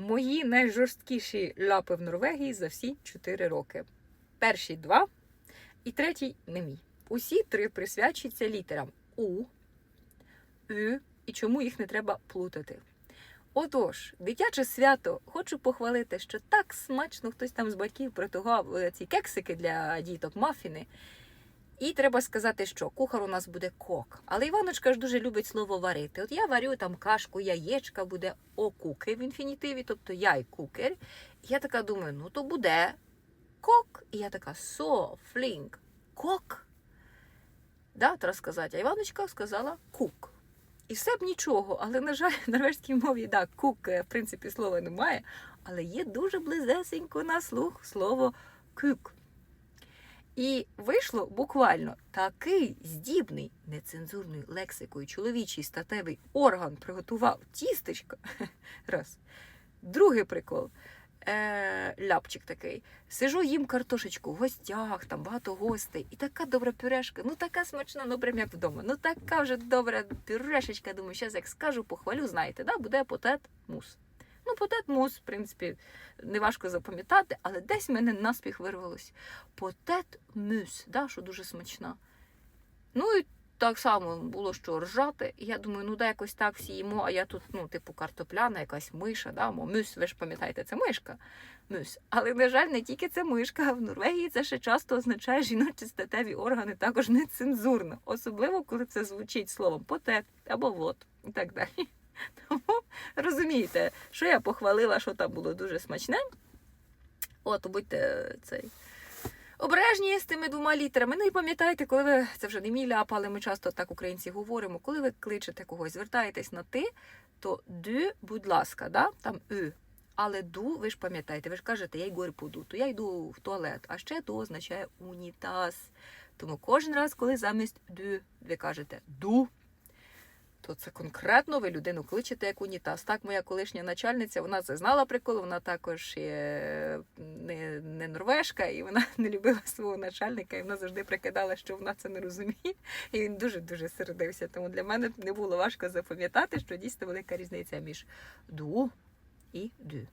Мої найжорсткіші ляпи в Норвегії за всі 4 роки. Перші два і третій не мій. Усі три присвячуються літерам У, Ю і чому їх не треба плутати. Отож, дитяче свято хочу похвалити, що так смачно хтось там з батьків приготував е, ці кексики для діток, мафіни. І треба сказати, що кухар у нас буде кок. Але Іваночка ж дуже любить слово варити. От я варю там кашку, яєчка буде окуки в інфінітиві, тобто я й кукер. Я така думаю, ну то буде кок. І я така со, флінк, кок. Да, треба сказати. А Іваночка сказала кук. І все б нічого, але, на жаль, в норвезькій мові да, кук, е, в принципі, слова немає, але є дуже близесенько на слух слово кюк. І вийшло буквально такий здібний нецензурною лексикою чоловічий статевий орган приготував тістечко. Раз. Другий прикол. Е, ляпчик такий. Сижу, їм картошечку в гостях, там багато гостей. І така добра пюрешка, ну така смачна, ну прям як вдома. Ну така вже добра пюрешечка. Думаю, зараз як скажу, похвалю, знаєте, да? буде потет мус. Ну, потет мус, в принципі, неважко запам'ятати, але десь в мене наспіх вирвалось. Потет мюс, да, що дуже смачна. Ну і так само було що ржати. І я думаю, ну да, якось так всі їмо, а я тут, ну, типу, картопляна, якась миша, да, мо мюс, ви ж пам'ятаєте, це мишка. Мюс. Але, на жаль, не тільки це мишка, в Норвегії це ще часто означає жіночі статеві органи також нецензурно, особливо коли це звучить словом потет або вот і так далі. Тому розумієте, що я похвалила, що там було дуже смачне. От, будьте цей. Обережні з тими двома літерами. Ну і пам'ятайте, коли ви це вже не мій ляп, але ми часто так українці говоримо, коли ви кличете когось, звертаєтесь на ти, то ду, будь ласка, да? там ю. Але ду, ви ж пам'ятаєте, ви ж кажете, я й поду, то я йду в туалет, а ще ду означає унітаз. Тому кожен раз, коли замість ду ви кажете ду, то це конкретно ви людину кличете як унітаз. Так, моя колишня начальниця, вона це знала прикол, вона також є не, не норвежка, і вона не любила свого начальника, і вона завжди прикидала, що вона це не розуміє. І він дуже-дуже сердився. Тому для мене не було важко запам'ятати, що дійсно велика різниця між ду і дю.